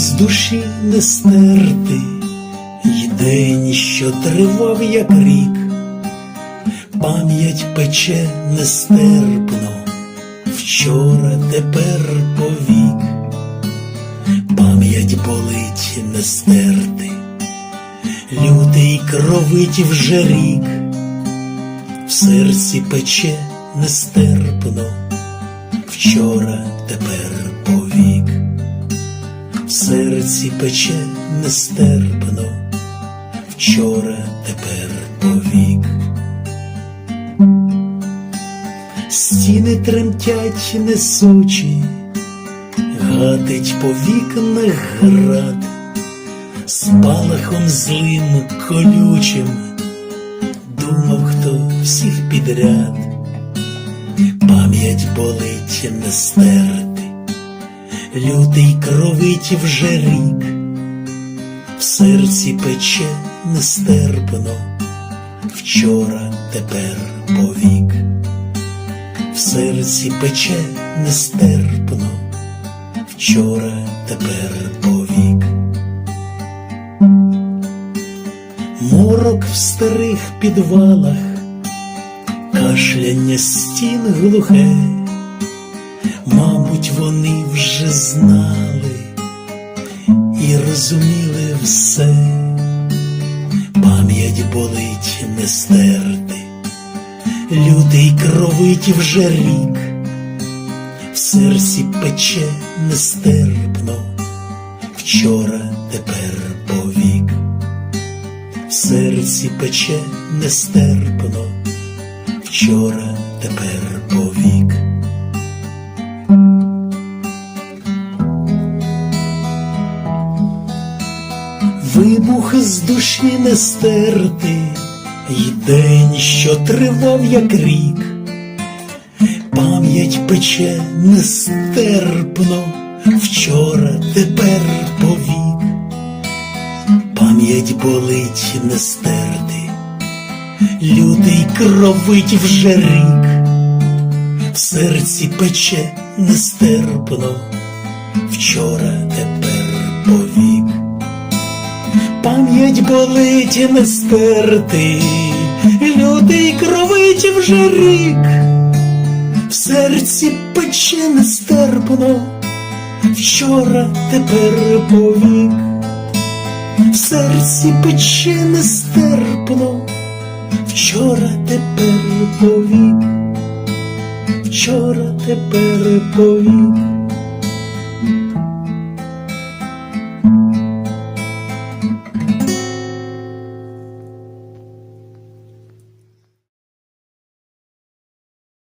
З душі не стерти, й день, що тривав, як рік, пам'ять пече нестерпно, вчора, тепер повік, пам'ять болить не стерти, лютий кровить вже рік, в серці пече нестерпно, вчора, тепер повік серці пече нестерпно, вчора, тепер повік. Стіни тремтять несучі, гатить по вікнах град, спалахом злим колючим, думав, хто всіх підряд, пам'ять болить не стерти лютий кровить вже рік, в серці пече нестерпно, вчора, тепер повік, в серці пече нестерпно, вчора, тепер повік. Морок в старих підвалах, кашляння стін глухе. Мабуть, вони вже знали і розуміли все, пам'ять болить не стерти, лютий кровить вже рік, в серці пече нестерпно, вчора, тепер повік, в серці пече нестерпно, вчора, тепер Вибух з душі не стерти, й день, що тривав, як рік, пам'ять пече нестерпно, вчора, тепер повік, пам'ять болить не стерти, лютий кровить вже рік, в серці пече нестерпно, вчора, тепер повік. Пам'ять болить не стерти, лютий кровить вже рік, в серці пече нестерпно, вчора, тепер повік, в серці пече нестерпно, вчора, тепер повік, вчора, тепер повік.